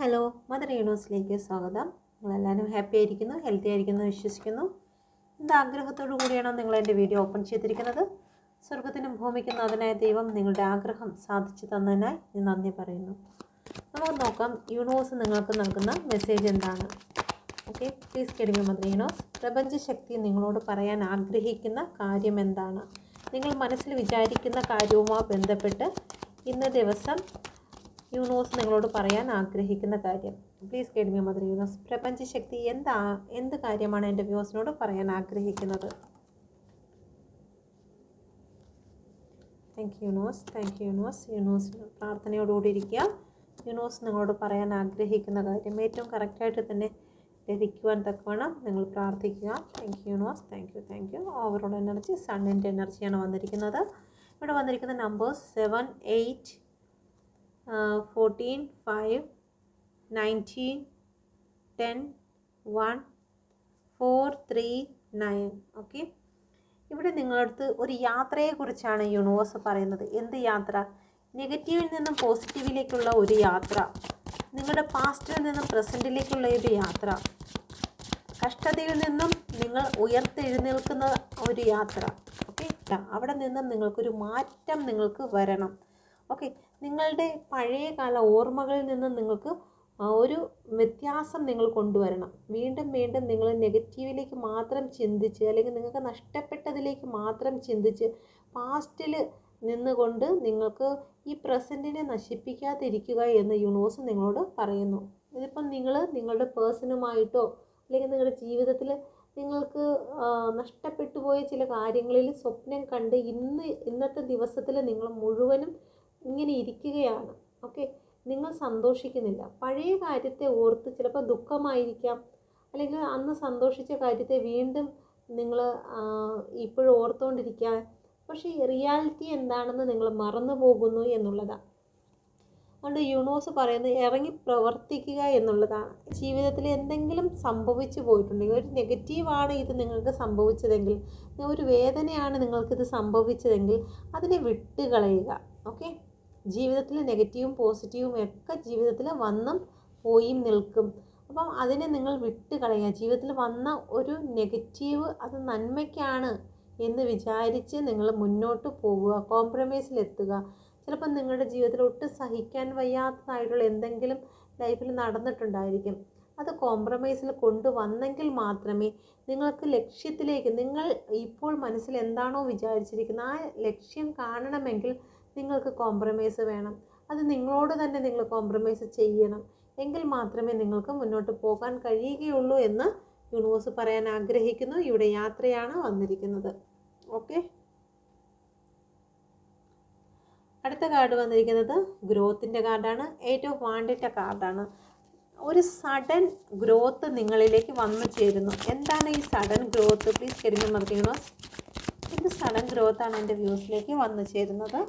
Hello mother യൂണിവേഴ്സിലേക്ക് സ്വാഗതം. നിങ്ങളെല്ലാവരും happy ആയിരിക്കുന്നു ഹെൽത്തി ആയിരിക്കുന്നു വിശ്വസിക്കുന്നു. എന്ത് ആഗ്രഹത്തോടു കൂടിയാണോ നിങ്ങൾ എന്റെ വീഡിയോ ഓപ്പൺ ചെയ്തിരിക്കുന്നത്. സ്വർഗത്തിനും ഭൂമിക്കും നാഥനായ ദൈവം നിങ്ങളുടെ ആഗ്രഹം സാധിച്ചു തന്നതിനായി ഞാൻ നന്ദി പറയുന്നു. നമുക്ക് നോക്കാം യൂണിവേഴ്സ് നിങ്ങൾക്ക് നൽകുന്ന മെസ്സേജ് എന്താണ്? ഓക്കെ പ്ലീസ് കെടിമി മദർ യൂണിവേഴ്സ് പ്രപഞ്ചശക്തി നിങ്ങളോട് പറയാൻ ആഗ്രഹിക്കുന്ന കാര്യം എന്താണ്? നിങ്ങൾ മനസ്സിൽ വിചാരിക്കുന്ന കാര്യവുമായി ബന്ധപ്പെട്ട് ഇന്ന് ദിവസം യൂണിവേഴ്സ് നിങ്ങളോട് പറയാൻ ആഗ്രഹിക്കുന്ന കാര്യം. Please guide me mother universe. പ്രപഞ്ചശക്തി എന്താ എന്ത് കാര്യമാണ് എന്റെ വ്യൂസിനോട് പറയാൻ ആഗ്രഹിക്കുന്നത്? Thank you universe. Thank you universe. Universe പ്രാർത്ഥനയോടുകൂടി ഇരിക്കുക. യൂണിവേഴ്സ് നിങ്ങളോട് പറയാൻ ആഗ്രഹിക്കുന്ന കാര്യം ഏറ്റവും കറക്റ്റായിട്ട് തന്നെ ലഭിക്കുവാൻ തക്കവണ്ണം നിങ്ങൾ പ്രാർത്ഥിക്കുക. Thank you universe. Thank you thank you overall energy സണ്ണിന്റെ എനർജിയാണ് വന്നിരിക്കുന്നത്. ഇവിടെ വന്നിരിക്കുന്ന numbers seven eight fourteen five nineteen ten one four three nine. Okay? ഇവിടെ നിങ്ങളടുത്ത് ഒരു യാത്രയെക്കുറിച്ചാണ് യൂണിവേഴ്സ് പറയുന്നത്. എന്ത് യാത്ര? നെഗറ്റീവിൽ നിന്നും പോസിറ്റീവിലേക്കുള്ള ഒരു യാത്ര. നിങ്ങളുടെ പാസ്റ്റിൽ നിന്നും പ്രസന്റിലേക്കുള്ള ഒരു യാത്ര. കഷ്ടതയിൽ നിന്നും നിങ്ങൾ ഉയർത്തെഴുന്നേൽക്കുന്ന ഒരു യാത്ര. ഓക്കെ? അവിടെ നിന്നും നിങ്ങൾക്കൊരു മാറ്റം നിങ്ങൾക്ക് വരണം. ഓക്കെ? നിങ്ങളുടെ പഴയകാല ഓർമ്മകളിൽ നിന്ന് നിങ്ങൾക്ക് ഒരു വ്യത്യാസം നിങ്ങൾ കൊണ്ടുവരണം. വീണ്ടും വീണ്ടും നിങ്ങൾ നെഗറ്റീവിലേക്ക് മാത്രം ചിന്തിച്ച് അല്ലെങ്കിൽ നിങ്ങൾക്ക് നഷ്ടപ്പെട്ടതിലേക്ക് മാത്രം ചിന്തിച്ച് പാസ്റ്റിൽ നിന്നുകൊണ്ട് നിങ്ങൾക്ക് ഈ പ്രസന്റിനെ നശിപ്പിക്കാതിരിക്കുക എന്ന് യൂണിവേഴ്സ് നിങ്ങളോട് പറയുന്നു. ഇതിപ്പം നിങ്ങൾ നിങ്ങളുടെ പേഴ്സണുമായിട്ടോ അല്ലെങ്കിൽ നിങ്ങളുടെ ജീവിതത്തിൽ നിങ്ങൾക്ക് നഷ്ടപ്പെട്ടു പോയ ചില കാര്യങ്ങളിൽ സ്വപ്നം കണ്ട് ഇന്ന് ഇന്നത്തെ ദിവസത്തിൽ നിങ്ങൾ മുഴുവനും ഇങ്ങനെ ഇരിക്കുകയാണ്. ഓക്കെ നിങ്ങൾ സന്തോഷിക്കുന്നില്ല. പഴയ കാര്യത്തെ ഓർത്ത് ചിലപ്പോൾ ദുഃഖമായിരിക്കാം. അല്ലെങ്കിൽ അന്ന് സന്തോഷിച്ച കാര്യത്തെ വീണ്ടും നിങ്ങൾ ഇപ്പോഴും ഓർത്തുകൊണ്ടിരിക്കുക പക്ഷേ റിയാലിറ്റി എന്താണെന്ന് നിങ്ങൾ മറന്നു പോകുന്നു എന്നുള്ളതാണ് അതുകൊണ്ട് യൂണിവേഴ്സ് പറയുന്നത് ഇറങ്ങി പ്രവർത്തിക്കുക എന്നുള്ളതാണ്. ജീവിതത്തിൽ എന്തെങ്കിലും സംഭവിച്ചു പോയിട്ടുണ്ടെങ്കിൽ ഒരു നെഗറ്റീവാണ് ഇത് നിങ്ങൾക്ക് സംഭവിച്ചതെങ്കിൽ ഒരു വേദനയാണ് നിങ്ങൾക്കിത് സംഭവിച്ചതെങ്കിൽ അതിനെ വിട്ടുകളയുക. ഓക്കെ ജീവിതത്തിൽ നെഗറ്റീവും പോസിറ്റീവും ഒക്കെ ജീവിതത്തിൽ വന്നും പോയും നിൽക്കും. അപ്പം അതിനെ നിങ്ങൾ വിട്ട് കളയുക. ജീവിതത്തിൽ വന്ന ഒരു നെഗറ്റീവ് അത് നന്മയ്ക്കാണ് എന്ന് വിചാരിച്ച് നിങ്ങൾ മുന്നോട്ട് പോകുക കോംപ്രമൈസിലെത്തുക ചിലപ്പോൾ നിങ്ങളുടെ ജീവിതത്തിൽ ഒട്ടും സഹിക്കാൻ വയ്യാത്തതായിട്ടുള്ള എന്തെങ്കിലും ലൈഫിൽ നടന്നിട്ടുണ്ടായിരിക്കും. അത് കോംപ്രമൈസിൽ കൊണ്ടുവന്നെങ്കിൽ മാത്രമേ നിങ്ങൾക്ക് ലക്ഷ്യത്തിലേക്ക് നിങ്ങൾ ഇപ്പോൾ മനസ്സിൽ എന്താണോ വിചാരിച്ചിരിക്കുന്നത് ആ ലക്ഷ്യം കാണണമെങ്കിൽ നിങ്ങൾക്ക് കോംപ്രമൈസ് വേണം. അത് നിങ്ങളോട് തന്നെ നിങ്ങൾ കോംപ്രമൈസ് ചെയ്യണം. എങ്കിൽ മാത്രമേ നിങ്ങൾക്ക് മുന്നോട്ട് പോകാൻ കഴിയുകയുള്ളൂ എന്ന് യൂണിവേഴ്സ് പറയാൻ ആഗ്രഹിക്കുന്നു. ഇവിടെ യാത്രയാണ് വന്നിരിക്കുന്നത്. ഓക്കെ അടുത്ത കാർഡ് വന്നിരിക്കുന്നത് ഗ്രോത്തിന്റെ കാർഡാണ് ഏറ്റവും വാണ്ടിട്ട കാർഡാണ് ഒരു സഡൻ ഗ്രോത്ത് നിങ്ങളിലേക്ക് വന്നു ചേരുന്നു. എന്താണ് ഈ സഡൻ ഗ്രോത്ത് പ്ലീസ് കരിഞ്ഞ മറിയണോ എന്ത് സഡൻ ഗ്രോത്താണ് എന്റെ വ്യൂസിലേക്ക് വന്നു ചേരുന്നത്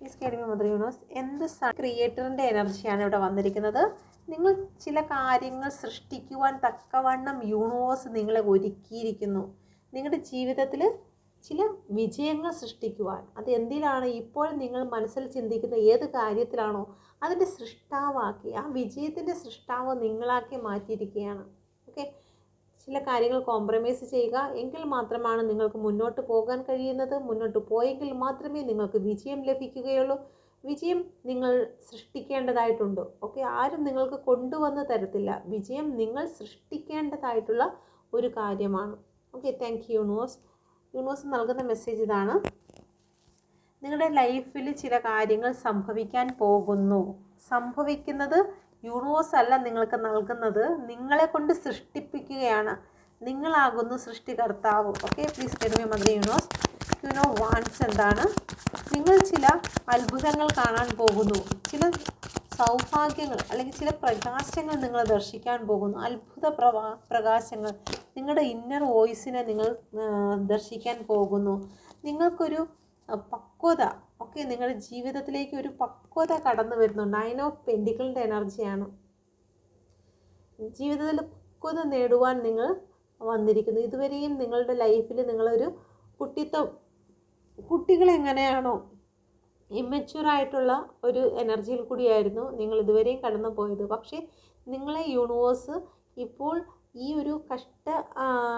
പ്ലീസ് കരിമി മദർ യൂണിവേഴ്സ് എന്ത് ക്രിയേറ്ററിന്റെ എനർജിയാണ് ഇവിടെ വന്നിരിക്കുന്നത്? നിങ്ങൾ ചില കാര്യങ്ങൾ സൃഷ്ടിക്കുവാൻ തക്കവണ്ണം യൂണിവേഴ്സ് നിങ്ങളെ ഒരുക്കിയിരിക്കുന്നു. നിങ്ങളുടെ ജീവിതത്തിൽ ചില വിജയങ്ങൾ സൃഷ്ടിക്കുവാൻ. അത് എന്തിനാണ് ഇപ്പോൾ നിങ്ങൾ മനസ്സിൽ ചിന്തിക്കുന്ന ഏത് കാര്യത്തിലാണോ അതിന്റെ സൃഷ്ടാവാക്കി ആ വിജയത്തിന്റെ സൃഷ്ടാവ് നിങ്ങളാക്കി മാറ്റിയിരിക്കുകയാണ്. ഓക്കെ ചില കാര്യങ്ങൾ കോംപ്രമൈസ് ചെയ്യുക എങ്കിൽ മാത്രമാണ് നിങ്ങൾക്ക് മുന്നോട്ട് പോകാൻ കഴിയുന്നത്. മുന്നോട്ട് പോയെങ്കിൽ മാത്രമേ നിങ്ങൾക്ക് വിജയം ലഭിക്കുകയുള്ളൂ. വിജയം നിങ്ങൾ സൃഷ്ടിക്കേണ്ടതായിട്ടുണ്ട്. ഓക്കെ ആരും നിങ്ങൾക്ക് കൊണ്ടുവന്ന് തരത്തില്ല. വിജയം നിങ്ങൾ സൃഷ്ടിക്കേണ്ടതായിട്ടുള്ള ഒരു കാര്യമാണ്. Okay thank you universe. Universe നൽകുന്ന മെസ്സേജ് ഇതാണ്. നിങ്ങളുടെ ലൈഫിൽ ചില കാര്യങ്ങൾ സംഭവിക്കാൻ പോകുന്നു. സംഭവിക്കുന്നത് യൂണിവേഴ്സ് അല്ല നിങ്ങൾക്ക് നൽകുന്നത്. നിങ്ങളെ കൊണ്ട് സൃഷ്ടിപ്പിക്കുകയാണ്. നിങ്ങളാകുന്നു സൃഷ്ടികർത്താവ്. Okay please tell me mother universe. You know vans എന്താണ്? നിങ്ങൾ ചില അത്ഭുതങ്ങൾ കാണാൻ പോകുന്നു. ചില സൗഭാഗ്യങ്ങൾ അല്ലെങ്കിൽ ചില പ്രകാശങ്ങൾ നിങ്ങൾ ദർശിക്കാൻ പോകുന്നു. അത്ഭുത പ്രവാ പ്രകാശങ്ങൾ. നിങ്ങളുടെ ഇന്നർ വോയിസിനെ നിങ്ങൾ ദർശിക്കാൻ പോകുന്നു. നിങ്ങൾക്കൊരു പക്വത. ഓക്കെ നിങ്ങളുടെ ജീവിതത്തിലേക്ക് ഒരു പക്വത കടന്നു വരുന്നു നയൻ ഓഫ് പെൻഡിക്കിളിന്റെ എനർജിയാണ് ജീവിതത്തിൽ പക്വത നേടുവാൻ നിങ്ങൾ വന്നിരിക്കുന്നു. ഇതുവരെയും നിങ്ങളുടെ ലൈഫിൽ നിങ്ങളൊരു എങ്ങനെയാണോ ഇമ്മച്യൂർ ആയിട്ടുള്ള ഒരു എനർജിയിൽ കൂടിയായിരുന്നു നിങ്ങൾ ഇതുവരെയും കടന്നു പോയത് പക്ഷേ നിങ്ങളെ യൂണിവേഴ്സ് ഇപ്പോൾ ഈ ഒരു കഷ്ട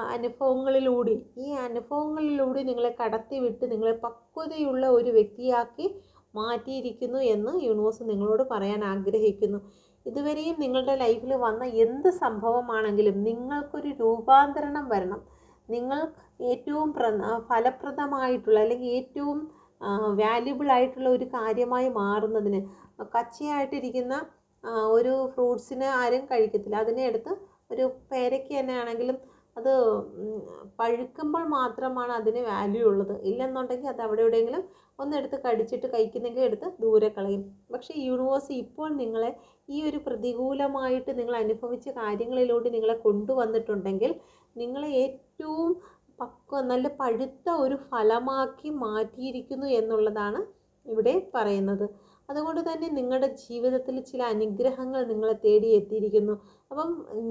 അനുഭവങ്ങളിലൂടെ ഈ അനുഭവങ്ങളിലൂടെ നിങ്ങളെ കടത്തിവിട്ട് നിങ്ങളെ പക്വതയുള്ള ഒരു വ്യക്തിയാക്കി മാറ്റിയിരിക്കുന്നു എന്ന് യൂണിവേഴ്സ് നിങ്ങളോട് പറയാൻ ആഗ്രഹിക്കുന്നു. ഇതുവരെയും നിങ്ങളുടെ ലൈഫിൽ വന്ന എന്ത് സംഭവമാണെങ്കിലും നിങ്ങൾക്കൊരു രൂപാന്തരണം വരണം. നിങ്ങൾ ഏറ്റവും പ്ര ഫലപ്രദമായിട്ടുള്ള അല്ലെങ്കിൽ ഏറ്റവും വാല്യുബിൾ ആയിട്ടുള്ള ഒരു കാര്യമായി മാറുന്നതിന് കച്ചയായിട്ടിരിക്കുന്ന ഒരു ഫ്രൂട്ട്സിനെ ആരും കഴിക്കത്തില്ല. അതിനെ എടുത്ത് ഒരു പേരയ്ക്ക് തന്നെ ആണെങ്കിലും അത് പഴുക്കുമ്പോൾ മാത്രമാണ് അതിന് വാല്യൂ ഉള്ളത്. ഇല്ലെന്നുണ്ടെങ്കിൽ അത് അവിടെ എവിടെയെങ്കിലും ഒന്നെടുത്ത് കടിച്ചിട്ട് കഴിക്കുന്നെങ്കിൽ എടുത്ത് ദൂരെ കളയും. പക്ഷേ യൂണിവേഴ്സ് ഇപ്പോൾ നിങ്ങളെ ഈ ഒരു പ്രതികൂലമായിട്ട് നിങ്ങൾ അനുഭവിച്ച കാര്യങ്ങളിലൂടെ നിങ്ങളെ കൊണ്ടുവന്നിട്ടുണ്ടെങ്കിൽ നിങ്ങളെ ഏറ്റവും പക്വ നല്ല പഴുത്ത ഒരു ഫലമാക്കി മാറ്റിയിരിക്കുന്നു എന്നുള്ളതാണ് ഇവിടെ പറയുന്നത്. അതുകൊണ്ട് തന്നെ നിങ്ങളുടെ ജീവിതത്തിൽ ചില അനുഗ്രഹങ്ങൾ നിങ്ങളെ തേടി എത്തിയിരിക്കുന്നു. അപ്പം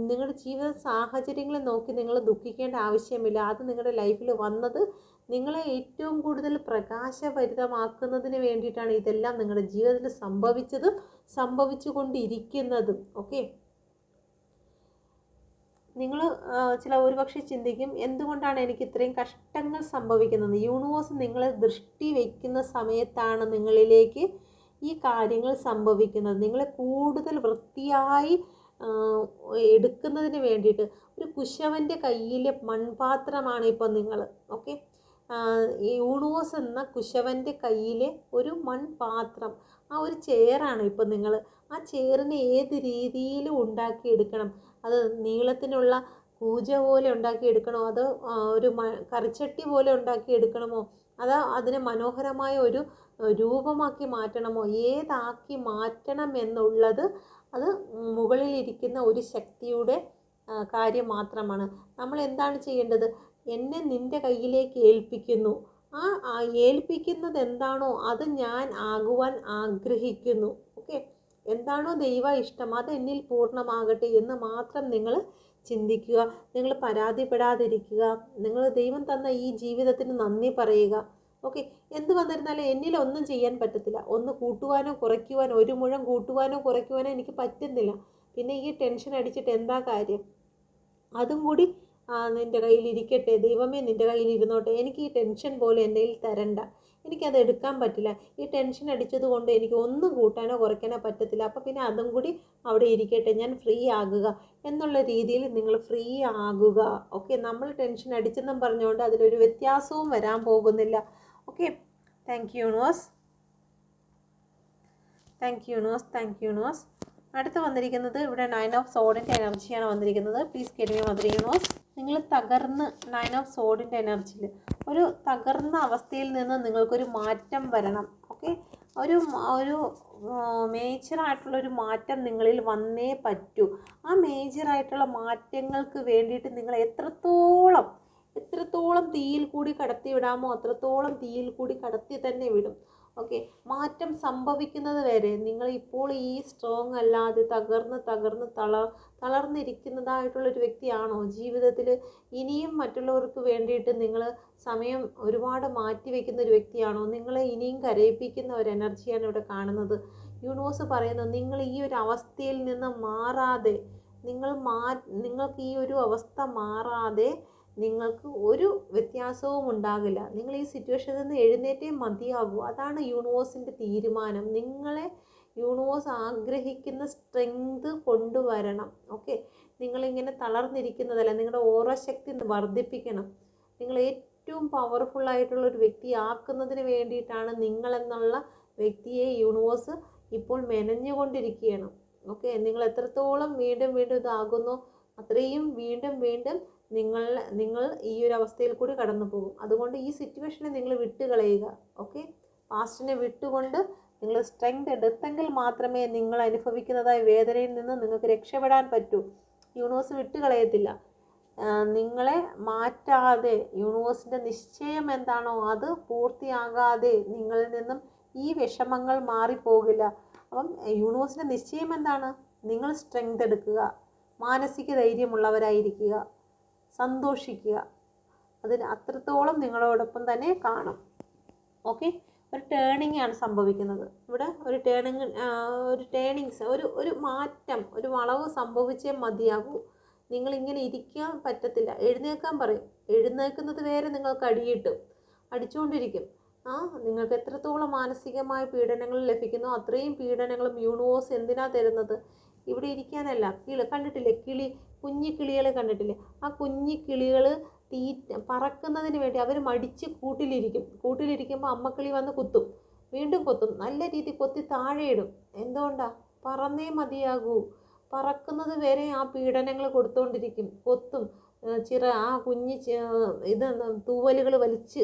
നിങ്ങളുടെ ജീവിത സാഹചര്യങ്ങളെ നോക്കി നിങ്ങൾ ദുഃഖിക്കേണ്ട ആവശ്യമില്ല. അത് നിങ്ങളുടെ ലൈഫിൽ വന്നത് നിങ്ങളെ ഏറ്റവും കൂടുതൽ പ്രകാശഭരിതമാക്കുന്നതിന് വേണ്ടിയിട്ടാണ് ഇതെല്ലാം നിങ്ങളുടെ ജീവിതത്തിൽ സംഭവിച്ചതും സംഭവിച്ചു കൊണ്ടിരിക്കുന്നതും ഓക്കെ? നിങ്ങൾ ചില ഒരുപക്ഷെ ചിന്തിക്കും എന്തുകൊണ്ടാണ് എനിക്ക് ഇത്രയും കഷ്ടങ്ങൾ സംഭവിക്കുന്നത്? യൂണിവേഴ്സ് നിങ്ങളെ ദൃഷ്ടി വയ്ക്കുന്ന സമയത്താണ് നിങ്ങളിലേക്ക് ഈ കാര്യങ്ങൾ സംഭവിക്കുന്നത്. നിങ്ങളെ കൂടുതൽ വൃത്തിയായി എടുക്കുന്നതിന് വേണ്ടിയിട്ട്. ഒരു കുശവന്റെ കയ്യിലെ മൺപാത്രമാണ് ഇപ്പോൾ നിങ്ങൾ ഓക്കെ? യൂണിവേഴ്സ് എന്ന കുശവന്റെ കയ്യിലെ ഒരു മൺപാത്രം ആ ഒരു ചെയറാണ് ഇപ്പോൾ നിങ്ങൾ ആ ചെയറിനെ ഏത് രീതിയിൽ ഉണ്ടാക്കിയെടുക്കണം. അത് നീളത്തിനുള്ള കൂജ പോലെ ഉണ്ടാക്കിയെടുക്കണോ അതോ ആ, ഒരു കറിച്ചട്ടി പോലെ ഉണ്ടാക്കി എടുക്കണമോ? അതോ അതിനെ മനോഹരമായ ഒരു രൂപമാക്കി മാറ്റണമോ? ഏതാക്കി മാറ്റണം എന്നുള്ളത് അത് മുകളിലിരിക്കുന്ന ഒരു ശക്തിയുടെ കാര്യം മാത്രമാണ്. നമ്മൾ എന്താണ് ചെയ്യേണ്ടത്? എന്നെ നിന്റെ കയ്യിലേക്ക് ഏൽപ്പിക്കുന്നു. ആ ഏൽപ്പിക്കുന്നത് എന്താണോ അത് ഞാൻ ആകുവാൻ ആഗ്രഹിക്കുന്നു. ഓക്കെ? എന്താണോ ദൈവ ഇഷ്ടം അത് എന്നിൽ പൂർണമാകട്ടെ എന്ന് മാത്രം നിങ്ങൾ ചിന്തിക്കുക. നിങ്ങൾ പരാതിപ്പെടാതിരിക്കുക. നിങ്ങൾ ദൈവം തന്ന ഈ ജീവിതത്തിന് നന്ദി പറയുക. ഓക്കെ. എന്ത് വന്നിരുന്നാലും എന്നിൽ ഒന്നും ചെയ്യാൻ പറ്റത്തില്ല. ഒന്ന് കൂട്ടുവാനോ കുറയ്ക്കുവാനോ ഒരു മുഴം കൂട്ടുവാനോ കുറയ്ക്കുവാനോ എനിക്ക് പറ്റുന്നില്ല. പിന്നെ ഈ ടെൻഷൻ അടിച്ചിട്ട് എന്താ കാര്യം? അതും കൂടി നിന്റെ കയ്യിൽ ഇരിക്കട്ടെ. ദൈവമേ നിന്റെ കയ്യിൽ ഇരുന്നോട്ടെ. എനിക്ക് ഈ ടെൻഷൻ പോലെ എന്റെ കയ്യിൽ തരണ്ട. എനിക്കത് എടുക്കാൻ പറ്റില്ല. ഈ ടെൻഷൻ അടിച്ചത് കൊണ്ട് എനിക്ക് ഒന്നും കൂട്ടാനോ കുറയ്ക്കാനോ പറ്റത്തില്ല. അപ്പോൾ പിന്നെ അതും കൂടി അവിടെ ഇരിക്കട്ടെ ഞാൻ ഫ്രീ ആകുക എന്നുള്ള രീതിയിൽ നിങ്ങൾ ഫ്രീ ആകുക. ഓക്കെ നമ്മൾ ടെൻഷൻ അടിച്ചെന്നും പറഞ്ഞുകൊണ്ട് അതിലൊരു വ്യത്യാസവും വരാൻ പോകുന്നില്ല. Okay thank you universe thank you universe thank you universe അടുത്ത് വന്നിരിക്കുന്നത് ഇവിടെ നയൻ ഓഫ് സോഡിന്റെ എനർജിയാണ് വന്നിരിക്കുന്നത്. പ്ലീസ് കെരുമി മദ്രീനോസ് നിങ്ങൾ തകർന്ന് നയൻ ഓഫ് സോഡിന്റെ എനർജിയിൽ ഒരു തകർന്ന അവസ്ഥയിൽ നിന്ന് നിങ്ങൾക്കൊരു മാറ്റം വരണം ഓക്കെ ഒരു ഒരു മേജറായിട്ടുള്ളൊരു മാറ്റം നിങ്ങളിൽ വന്നേ പറ്റൂ. ആ മേജറായിട്ടുള്ള മാറ്റങ്ങൾക്ക് വേണ്ടിയിട്ട് നിങ്ങൾ എത്രത്തോളം എത്രത്തോളം തീയിൽ കൂടി കടത്തി വിടാമോ അത്രത്തോളം തീയിൽ കൂടി കടത്തി തന്നെ വിടും. ഓക്കെ മാറ്റം സംഭവിക്കുന്നത് വരെ നിങ്ങൾ ഇപ്പോൾ ഈ സ്ട്രോങ് അല്ലാതെ തകർന്ന് തകർന്ന് തള തളർന്നിരിക്കുന്നതായിട്ടുള്ളൊരു വ്യക്തിയാണോ? ജീവിതത്തിൽ ഇനിയും മറ്റുള്ളവർക്ക് വേണ്ടിയിട്ട് നിങ്ങൾ സമയം ഒരുപാട് മാറ്റി വയ്ക്കുന്ന ഒരു വ്യക്തിയാണോ? നിങ്ങളെ ഇനിയും കരയിപ്പിക്കുന്ന ഒരു എനർജിയാണ് ഇവിടെ കാണുന്നത്. യൂണിവേഴ്സ് പറയുന്നത് നിങ്ങൾ ഈ ഒരു അവസ്ഥയിൽ നിന്ന് മാറാതെ നിങ്ങൾ മാ നിങ്ങൾക്ക് ഈ ഒരു അവസ്ഥ മാറാതെ നിങ്ങൾക്ക് ഒരു വ്യത്യാസവും ഉണ്ടാകില്ല. നിങ്ങൾ ഈ സിറ്റുവേഷനിൽ നിന്ന് എഴുന്നേറ്റേ മതിയാകൂ. അതാണ് യൂണിവേഴ്സിന്റെ തീരുമാനം. നിങ്ങളെ യൂണിവേഴ്സ് ആഗ്രഹിക്കുന്ന സ്ട്രെങ്ത് കൊണ്ടുവരണം. ഓക്കെ നിങ്ങളിങ്ങനെ തളർന്നിരിക്കുന്നതല്ല. നിങ്ങളുടെ ഓരോ ശക്തി വർദ്ധിപ്പിക്കണം. നിങ്ങൾ ഏറ്റവും പവർഫുള്ളായിട്ടുള്ള ഒരു വ്യക്തിയാക്കുന്നതിന് വേണ്ടിയിട്ടാണ് നിങ്ങളെന്നുള്ള വ്യക്തിയെ യൂണിവേഴ്സ് ഇപ്പോൾ മെനഞ്ഞുകൊണ്ടിരിക്കുകയാണ്. ഓക്കെ നിങ്ങൾ എത്രത്തോളം വീണ്ടും വീണ്ടും ഇതാകുന്നു അത്രയും വീണ്ടും വീണ്ടും നിങ്ങൾ നിങ്ങൾ ഈ ഒരു അവസ്ഥയിൽ കൂടി കടന്നു പോകും അതുകൊണ്ട് ഈ സിറ്റുവേഷനെ നിങ്ങൾ വിട്ടുകളയുക ഓക്കെ പാസ്റ്റിനെ വിട്ടുകൊണ്ട് നിങ്ങൾ സ്ട്രെങ്ത് എടുത്തെങ്കിൽ മാത്രമേ നിങ്ങൾ അനുഭവിക്കുന്നതായ വേദനയിൽ നിന്ന് നിങ്ങൾക്ക് രക്ഷപ്പെടാൻ പറ്റൂ. യൂണിവേഴ്സ് വിട്ടുകളയത്തില്ല. നിങ്ങളെ മാറ്റാതെ യൂണിവേഴ്സിന്റെ നിശ്ചയം എന്താണോ അത് പൂർത്തിയാകാതെ നിങ്ങളിൽ നിന്നും ഈ വിഷമങ്ങൾ മാറിപ്പോകില്ല. അപ്പം യൂണിവേഴ്സിന്റെ നിശ്ചയം എന്താണ്? നിങ്ങൾ സ്ട്രെങ്ത് എടുക്കുക. മാനസിക ധൈര്യമുള്ളവരായിരിക്കുക. സന്തോഷിക്കുക. അതിന് അത്രത്തോളം നിങ്ങളോടൊപ്പം തന്നെ കാണും. ഓക്കെ ഒരു ടേണിംഗ് ആണ് സംഭവിക്കുന്നത്. ഇവിടെ ഒരു ടേണിങ് ഒരു ടേണിങ്സ് ഒരു ഒരു മാറ്റം ഒരു വളവ് സംഭവിച്ചേ മതിയാകൂ. നിങ്ങളിങ്ങനെ ഇരിക്കാൻ പറ്റത്തില്ല. എഴുന്നേൽക്കാൻ പറയും. എഴുന്നേൽക്കുന്നത് വരെ നിങ്ങൾക്ക് അടിയിട്ടും അടിച്ചുകൊണ്ടിരിക്കും ആ നിങ്ങൾക്ക് എത്രത്തോളം മാനസികമായ പീഡനങ്ങൾ ലഭിക്കുന്നു അത്രയും പീഡനങ്ങളും യൂണിവേഴ്സ് എന്തിനാ തരുന്നത്? ഇവിടെ ഇരിക്കാനല്ല. കിളി കണ്ടിട്ടില്ലേ? കിളി കുഞ്ഞി കിളികളെ കണ്ടിട്ടില്ലേ? ആ കുഞ്ഞി കിളികൾ തീറ്റ പറക്കുന്നതിന് വേണ്ടി അവർ മടിച്ച് കൂട്ടിലിരിക്കും. കൂട്ടിലിരിക്കുമ്പോൾ അമ്മക്കിളി വന്ന് കുത്തും. വീണ്ടും കൊത്തും. നല്ല രീതി കൊത്തി താഴെയിടും എന്തുകൊണ്ടാ? പറന്നേ മതിയാകൂ. പറക്കുന്നത് വരെ ആ പീഡനങ്ങൾ കൊടുത്തുകൊണ്ടിരിക്കും കൊത്തും. ചിറ ആ കുഞ്ഞ് ഇത് തൂവലുകൾ വലിച്ച്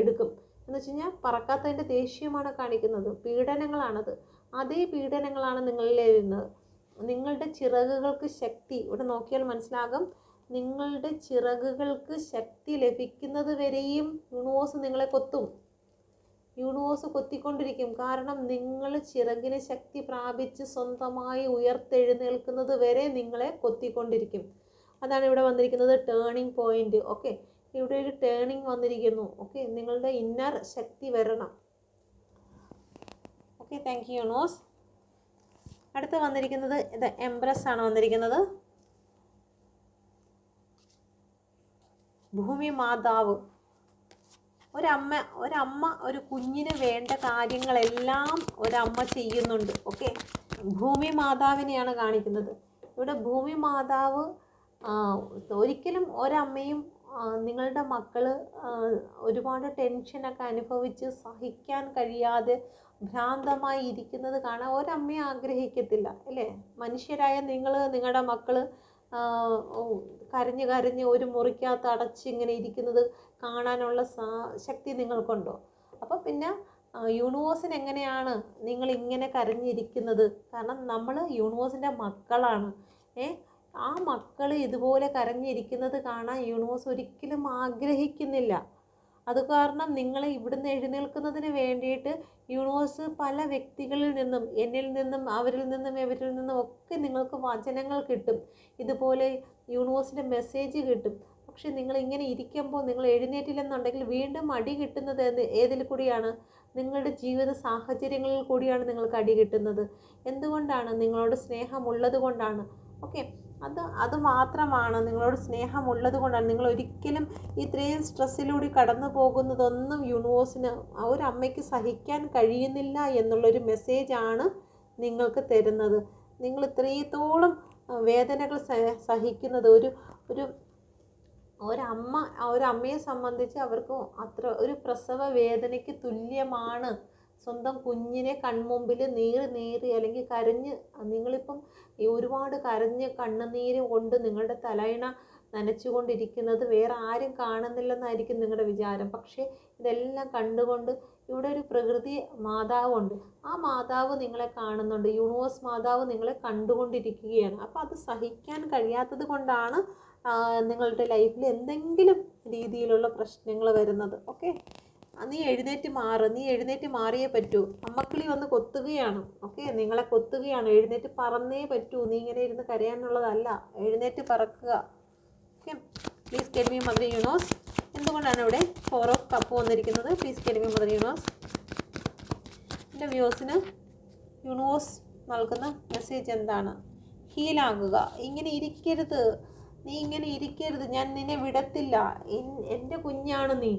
എടുക്കും. എന്ന് വെച്ച് കഴിഞ്ഞാൽ പറക്കാത്തതിന്റെ ദേഷ്യമാണ് കാണിക്കുന്നത്. പീഡനങ്ങളാണത്. അതേ പീഡനങ്ങളാണ് നിങ്ങളിൽ വരുന്നത് നിങ്ങളുടെ ചിറകുകൾക്ക് ശക്തി ഇവിടെ നോക്കിയാൽ മനസ്സിലാകും. നിങ്ങളുടെ ചിറകുകൾക്ക് ശക്തി ലഭിക്കുന്നത് വരെയും യൂണിവേഴ്സ് നിങ്ങളെ കൊത്തും. യൂണിവേഴ്സ് കൊത്തിക്കൊണ്ടിരിക്കും. കാരണം നിങ്ങൾ ചിറകിന് ശക്തി പ്രാപിച്ച് സ്വന്തമായി ഉയർത്തെഴുന്നേൽക്കുന്നത് വരെ നിങ്ങളെ കൊത്തിക്കൊണ്ടിരിക്കും. അതാണ് ഇവിടെ വന്നിരിക്കുന്നത് ടേണിംഗ് പോയിന്റ് ഓക്കെ ഇവിടെ ഒരു ടേണിംഗ് വന്നിരിക്കുന്നു. ഓക്കെ നിങ്ങളുടെ ഇന്നർ ശക്തി വരണം. ഓക്കെ താങ്ക് യു യൂണിവേഴ്സ് അടുത്ത് വന്നിരിക്കുന്നത് ഇത് എംബ്രസ് ആണ് വന്നിരിക്കുന്നത്. ഭൂമി മാതാവ്. ഒരമ്മ ഒരമ്മ ഒരു കുഞ്ഞിന് വേണ്ട കാര്യങ്ങളെല്ലാം ഒരമ്മ ചെയ്യുന്നുണ്ട്. ഓക്കെ ഭൂമി മാതാവിനെയാണ് കാണിക്കുന്നത്. ഇവിടെ ഭൂമി മാതാവ് ഒരിക്കലും ഒരമ്മയും നിങ്ങളുടെ മക്കൾ ഒരുപാട് ടെൻഷനൊക്കെ അനുഭവിച്ച് സഹിക്കാൻ കഴിയാതെ ഭ്രാന്തമായി ഇരിക്കുന്നത് കാണാൻ ഒരമ്മയും ആഗ്രഹിക്കത്തില്ല അല്ലേ? മനുഷ്യരായ നിങ്ങൾ നിങ്ങളുടെ മക്കൾ കരഞ്ഞ് കരഞ്ഞ് ഒരു മുറിക്കകത്ത് അടച്ച് ഇങ്ങനെ ഇരിക്കുന്നത് കാണാനുള്ള സാ ശക്തി നിങ്ങൾക്കുണ്ടോ? അപ്പോൾ പിന്നെ യൂണിവേഴ്സിന് എങ്ങനെയാണ് നിങ്ങൾ ഇങ്ങനെ കരഞ്ഞിരിക്കുന്നത്? കാരണം നമ്മൾ യൂണിവേഴ്സിന്റെ മക്കളാണ്. ഏ ആ മക്കൾ ഇതുപോലെ കരഞ്ഞിരിക്കുന്നത് കാണാൻ യൂണിവേഴ്സ് ഒരിക്കലും ആഗ്രഹിക്കുന്നില്ല. അത് കാരണം നിങ്ങൾ ഇവിടുന്ന് എഴുന്നേൽക്കുന്നതിന് വേണ്ടിയിട്ട് യൂണിവേഴ്സ് പല വ്യക്തികളിൽ നിന്നും എന്നിൽ നിന്നും അവരിൽ നിന്നും ഇവരിൽ നിന്നും ഒക്കെ നിങ്ങൾക്ക് വചനങ്ങൾ കിട്ടും. ഇതുപോലെ യൂണിവേഴ്സിന്റെ മെസ്സേജ് കിട്ടും. പക്ഷെ നിങ്ങൾ ഇങ്ങനെ ഇരിക്കുമ്പോൾ നിങ്ങൾ എഴുന്നേറ്റില്ലെന്നുണ്ടെങ്കിൽ വീണ്ടും അടി കിട്ടുന്നത് ഏത് ഏതിൽ കൂടിയാണ്? നിങ്ങളുടെ ജീവിത സാഹചര്യങ്ങളിൽ കൂടിയാണ് നിങ്ങൾക്ക് അടി കിട്ടുന്നത്. എന്തുകൊണ്ടാണ്? നിങ്ങളോട് സ്നേഹമുള്ളത് കൊണ്ടാണ് ഓക്കെ. അത് അത് മാത്രമാണ് നിങ്ങളോട് സ്നേഹമുള്ളത് കൊണ്ടാണ്. നിങ്ങൾ ഒരിക്കലും ഇത്രയും സ്ട്രെസ്സിലൂടെ കടന്നു പോകുന്നതൊന്നും യൂണിവേഴ്സിന് അമ്മയ്ക്ക് സഹിക്കാൻ കഴിയുന്നില്ല എന്നുള്ളൊരു മെസ്സേജാണ് നിങ്ങൾക്ക് തരുന്നത്. നിങ്ങൾ ഇത്രത്തോളം വേദനകൾ സഹിക്കുന്നത് ഒരു ഒരു ഒരമ്മ ഒരമ്മയെ സംബന്ധിച്ച് അവർക്ക് അത്ര ഒരു പ്രസവ വേദനയ്ക്ക് തുല്യമാണ് സ്വന്തം കുഞ്ഞിനെ കൺമുമ്പിൽ നീറി നീറി അല്ലെങ്കിൽ കരഞ്ഞ് നിങ്ങളിപ്പം ഈ ഒരുപാട് കരഞ്ഞ് കണ്ണുനീര് കൊണ്ട് നിങ്ങളുടെ തലയിണ നനച്ചുകൊണ്ടിരിക്കുന്നത് വേറെ ആരും കാണുന്നില്ലെന്നായിരിക്കും നിങ്ങളുടെ വിചാരം. പക്ഷേ ഇതെല്ലാം കണ്ടുകൊണ്ട് ഇവിടെ ഒരു പ്രകൃതി മാതാവുണ്ട്. ആ മാതാവ് നിങ്ങളെ കാണുന്നുണ്ട്. യൂണിവേഴ്സ് മാതാവ് നിങ്ങളെ കണ്ടുകൊണ്ടിരിക്കുകയാണ്. അപ്പോൾ അത് സഹിക്കാൻ കഴിയാത്തത് കൊണ്ടാണ് നിങ്ങളുടെ ലൈഫിൽ എന്തെങ്കിലും രീതിയിലുള്ള പ്രശ്നങ്ങൾ വരുന്നത്. ഓക്കെ? നീ എഴുന്നേറ്റ് മാറ് നീ എഴുന്നേറ്റ് മാറിയേ പറ്റൂ. അമ്മക്കിളി വന്ന് കൊത്തുകയാണ്. ഓക്കെ നിങ്ങളെ കൊത്തുകയാണ്. എഴുന്നേറ്റ് പറന്നേ പറ്റൂ. നീ ഇങ്ങനെ ഇരുന്ന് കരയാനുള്ളതല്ല. എഴുന്നേറ്റ് പറക്കുക. Okay please tell me mother universe എന്തുകൊണ്ടാണ് ഇവിടെ ഫോർ ഓഫ് കപ്പ് വന്നിരിക്കുന്നത്? Please tell me mother universe എന്റെ വ്യൂസിന് യൂണിവേഴ്സ് നൽകുന്ന മെസ്സേജ് എന്താണ്? ഹീലാകുക ഇങ്ങനെ ഇരിക്കരുത്. നീ ഇങ്ങനെ ഇരിക്കരുത്. ഞാൻ നിന്നെ വിടത്തില്ല. എന്റെ കുഞ്ഞാണ് നീ.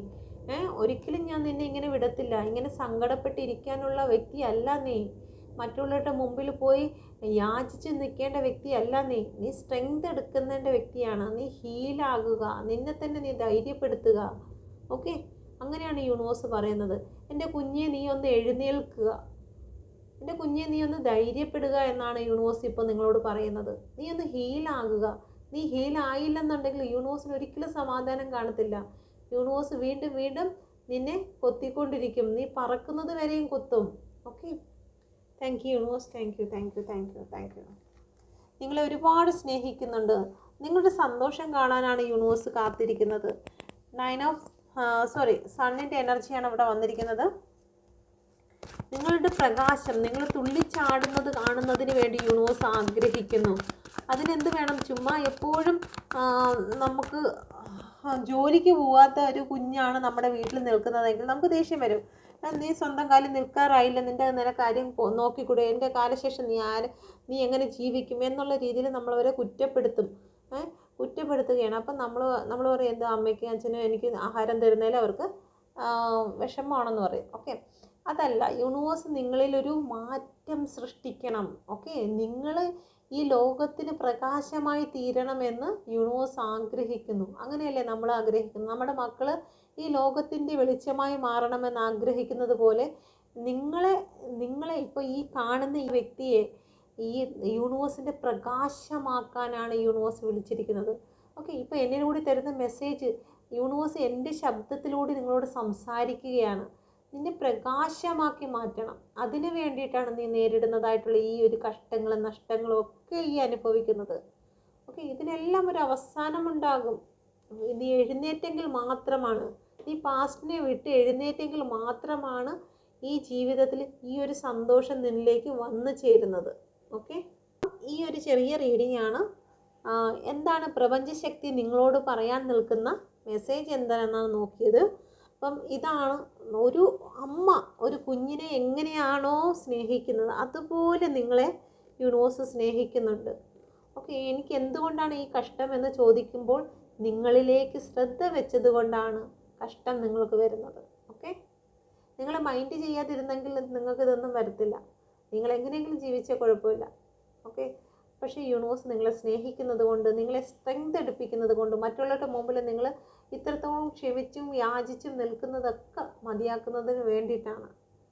ഒരിക്കലും ഞാൻ നിന്നെ ഇങ്ങനെ വിടത്തില്ല. ഇങ്ങനെ സങ്കടപ്പെട്ടിരിക്കാനുള്ള വ്യക്തിയല്ല നീ. മറ്റുള്ളവരുടെ മുമ്പിൽ പോയി യാചിച്ച് നിൽക്കേണ്ട വ്യക്തിയല്ല നീ. നീ സ്ട്രെങ്ത് എടുക്കുന്നതിന്റെ വ്യക്തിയാണ്. നീ ഹീലാകുക നിന്നെ തന്നെ നീ ധൈര്യപ്പെടുത്തുക. ഓക്കെ? അങ്ങനെയാണ് യൂണിവേഴ്സ് പറയുന്നത്. എന്റെ കുഞ്ഞെ നീ ഒന്ന് എഴുന്നേൽക്കുക. എന്റെ കുഞ്ഞെ നീ ഒന്ന് ധൈര്യപ്പെടുക എന്നാണ് യൂണിവേഴ്സ് ഇപ്പോൾ നിങ്ങളോട് പറയുന്നത്. നീ ഒന്ന് ഹീലാകുക നീ ഹീലായില്ലെന്നുണ്ടെങ്കിൽ യൂണിവേഴ്സിന് ഒരിക്കലും സമാധാനം കാണത്തില്ല. യൂണിവേഴ്സ് വീണ്ടും വീണ്ടും നിന്നെ കൊത്തിക്കൊണ്ടിരിക്കും. നീ പറക്കുന്നത് വരെയും കൊത്തും. Okay thank you universe. Thank you thank you thank you thank you നിങ്ങളെ ഒരുപാട് സ്നേഹിക്കുന്നുണ്ട്. നിങ്ങളുടെ സന്തോഷം കാണാനാണ് യൂണിവേഴ്സ് കാത്തിരിക്കുന്നത്. നയൻ ഓഫ് സോറി സണ്ണിന്റെ എനർജിയാണ് ഇവിടെ വന്നിരിക്കുന്നത്. നിങ്ങളുടെ പ്രകാശം നിങ്ങൾ തുള്ളിച്ചാടുന്നത് കാണുന്നതിന് വേണ്ടി യൂണിവേഴ്സ് ആഗ്രഹിക്കുന്നു. അതിനെന്ത് വേണം? ചുമ്മാ എപ്പോഴും നമുക്ക് ജോലിക്ക് പോവാത്ത ഒരു കുഞ്ഞാണ് നമ്മുടെ വീട്ടിൽ നിൽക്കുന്നതെങ്കിൽ നമുക്ക് ദേഷ്യം വരും. നീ സ്വന്തം കാലിൽ നിൽക്കാറായില്ല. നിന്റെ നില കാര്യം നോക്കിക്കൂടെ? എന്റെ കാലശേഷം നീ ആര് നീ എങ്ങനെ ജീവിക്കും? എന്നുള്ള രീതിയിൽ നമ്മളവരെ കുറ്റപ്പെടുത്തും. കുറ്റപ്പെടുത്തുകയാണ്. അപ്പം നമ്മൾ നമ്മൾ പറയും എന്താ അമ്മയ്ക്കും അച്ഛനും എനിക്ക് ആഹാരം തരുന്നതിൽ അവർക്ക് വിഷമമാണെന്ന് പറയും. ഓക്കെ? അതല്ല യൂണിവേഴ്സ് നിങ്ങളിലൊരു മാറ്റം സൃഷ്ടിക്കണം. ഓക്കെ? നിങ്ങൾ ഈ ലോകത്തിന് പ്രകാശമായി തീരണമെന്ന് യൂണിവേഴ്സ് ആഗ്രഹിക്കുന്നു. അങ്ങനെയല്ലേ നമ്മൾ ആഗ്രഹിക്കുന്നു നമ്മുടെ മക്കൾ ഈ ലോകത്തിന്റെ വെളിച്ചമായി മാറണമെന്ന് ആഗ്രഹിക്കുന്നത് പോലെ നിങ്ങളെ നിങ്ങളെ ഇപ്പോൾ ഈ കാണുന്ന ഈ വ്യക്തിയെ ഈ യൂണിവേഴ്സിന്റെ പ്രകാശമാക്കാനാണ് യൂണിവേഴ്സ് വിളിച്ചിരിക്കുന്നത്. ഓക്കെ ഇപ്പോൾ എന്നിലൂടെ തരുന്ന മെസ്സേജ് യൂണിവേഴ്സ് എന്റെ ശബ്ദത്തിലൂടെ നിങ്ങളോട് സംസാരിക്കുകയാണ്. നിന്നെ പ്രകാശമാക്കി മാറ്റണം. അതിനു വേണ്ടിയിട്ടാണ് നീ നേരിടുന്നതായിട്ടുള്ള ഈ ഒരു കഷ്ടങ്ങളും നഷ്ടങ്ങളും ഒക്കെ ഈ അനുഭവിക്കുന്നത്. ഓക്കെ ഇതിനെല്ലാം ഒരു അവസാനമുണ്ടാകും. നീ എഴുന്നേറ്റെങ്കിൽ മാത്രമാണ് നീ പാസ്റ്റിനെ വിട്ട് എഴുന്നേറ്റെങ്കിൽ മാത്രമാണ് ഈ ജീവിതത്തിൽ ഈ ഒരു സന്തോഷം നിന്നിലേക്ക് വന്നു ചേരുന്നത്. ഓക്കെ? ഈ ഒരു ചെറിയ റീഡിംഗ് ആണ്. എന്താണ് പ്രപഞ്ചശക്തി നിങ്ങളോട് പറയാൻ നിൽക്കുന്ന മെസ്സേജ് എന്താണെന്നാണ് നോക്കിയത്. അപ്പം ഇതാണ് ഒരു അമ്മ ഒരു കുഞ്ഞിനെ എങ്ങനെയാണോ സ്നേഹിക്കുന്നത് അതുപോലെ നിങ്ങളെ യൂണിവേഴ്സ് സ്നേഹിക്കുന്നുണ്ട്. ഓക്കെ എനിക്ക് എന്തുകൊണ്ടാണ് ഈ കഷ്ടം എന്ന് ചോദിക്കുമ്പോൾ നിങ്ങളിലേക്ക് ശ്രദ്ധ വെച്ചത് കൊണ്ടാണ് കഷ്ടം നിങ്ങൾക്ക് വരുന്നത്. ഓക്കെ? നിങ്ങൾ മൈൻഡ് ചെയ്യാതിരുന്നെങ്കിൽ നിങ്ങൾക്ക് ഇതൊന്നും വരത്തില്ല. നിങ്ങൾ എങ്ങനെയെങ്കിലും ജീവിച്ചാൽ കുഴപ്പമില്ല. ഓക്കെ? പക്ഷേ യൂണിവേഴ്സ് നിങ്ങളെ സ്നേഹിക്കുന്നത് കൊണ്ട് നിങ്ങളെ സ്ട്രെങ്ത് എടുപ്പിക്കുന്നത് കൊണ്ട് മറ്റുള്ളവരുടെ മുമ്പിൽ നിങ്ങൾ ഇത്രത്തോളം ക്ഷമിച്ചും യാചിച്ചും നിൽക്കുന്നതൊക്കെ മതിയാക്കുന്നതിന് വേണ്ടിയിട്ടാണ്.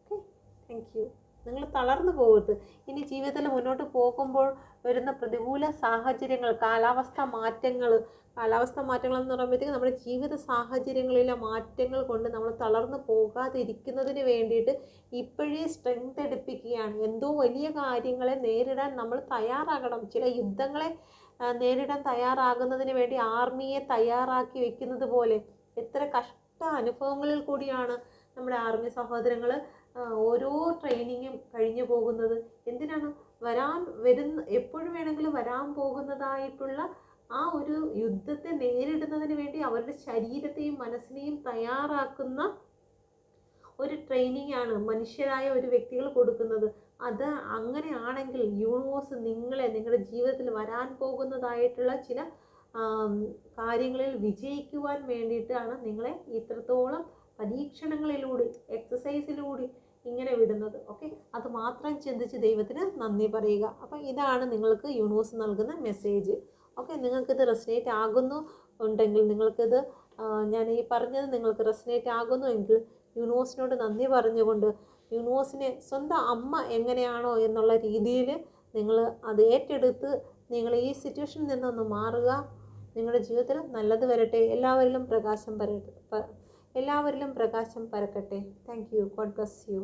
ഓക്കെ താങ്ക് യു നിങ്ങൾ തളർന്നു പോകരുത്. ഇനി ജീവിതത്തിൽ മുന്നോട്ട് പോകുമ്പോൾ വരുന്ന പ്രതികൂല സാഹചര്യങ്ങൾ കാലാവസ്ഥ മാറ്റങ്ങൾ കാലാവസ്ഥ മാറ്റങ്ങൾ എന്ന് പറയുമ്പോഴത്തേക്ക് നമ്മുടെ ജീവിത സാഹചര്യങ്ങളിലെ മാറ്റങ്ങൾ കൊണ്ട് നമ്മൾ തളർന്നു പോകാതിരിക്കുന്നതിന് വേണ്ടിയിട്ട് ഇപ്പോഴേ സ്ട്രെങ്ത് എടുപ്പിക്കുകയാണ്. എന്തോ വലിയ കാര്യങ്ങളെ നേരിടാൻ നമ്മൾ തയ്യാറാകണം. ചില യുദ്ധങ്ങളെ നേരിടാൻ തയ്യാറാകുന്നതിന് വേണ്ടി ആർമിയെ തയ്യാറാക്കി വെക്കുന്നത് പോലെ എത്ര കഷ്ട അനുഭവങ്ങളിൽ കൂടിയാണ് നമ്മുടെ ആർമി സഹോദരങ്ങൾ ഓരോ ട്രെയിനിങ്ങും കഴിഞ്ഞു പോകുന്നത്. എന്തിനാണ്? വരാൻ വരുന്ന എപ്പോഴും വേണമെങ്കിലും വരാൻ പോകുന്നതായിട്ടുള്ള ആ ഒരു യുദ്ധത്തെ നേരിടുന്നതിന് വേണ്ടി അവരുടെ ശരീരത്തെയും മനസ്സിനെയും തയ്യാറാക്കുന്ന ഒരു ട്രെയിനിങ് ആണ് മനുഷ്യരായ ഒരു വ്യക്തികൾ കൊടുക്കുന്നത്. അത് അങ്ങനെയാണെങ്കിൽ യൂണിവേഴ്സ് നിങ്ങളെ നിങ്ങളുടെ ജീവിതത്തിൽ വരാൻ പോകുന്നതായിട്ടുള്ള ചില കാര്യങ്ങളിൽ വിജയിക്കുവാൻ വേണ്ടിയിട്ടാണ് നിങ്ങളെ ഇത്രത്തോളം പരീക്ഷണങ്ങളിലൂടെ എക്സസൈസിലൂടെ ഇങ്ങനെ വിടുന്നത്. ഓക്കെ അത് മാത്രം ചിന്തിച്ച് ദൈവത്തിന് നന്ദി പറയുക. അപ്പം ഇതാണ് നിങ്ങൾക്ക് യൂണിവേഴ്സ് നൽകുന്ന മെസ്സേജ് ഓക്കെ നിങ്ങൾക്കിത് റെസിനേറ്റ് ആകുന്നു ഉണ്ടെങ്കിൽ നിങ്ങൾക്കിത് ഞാൻ ഈ പറഞ്ഞത് നിങ്ങൾക്ക് റെസിനേറ്റ് ആകുന്നു എങ്കിൽ യൂണിവേഴ്സിനോട് നന്ദി പറഞ്ഞുകൊണ്ട് യൂണിവേഴ്സിനെ സ്വന്തം അമ്മ എങ്ങനെയാണോ എന്നുള്ള രീതിയിൽ നിങ്ങൾ അത് ഏറ്റെടുത്ത് നിങ്ങൾ ഈ സിറ്റുവേഷനിൽ നിന്നൊന്ന് മാറുക. നിങ്ങളുടെ ജീവിതത്തിൽ നല്ലത് വരട്ടെ. എല്ലാവരിലും പ്രകാശം പരട്ടെ എല്ലാവരിലും പ്രകാശം പരക്കട്ടെ. Thank you God bless you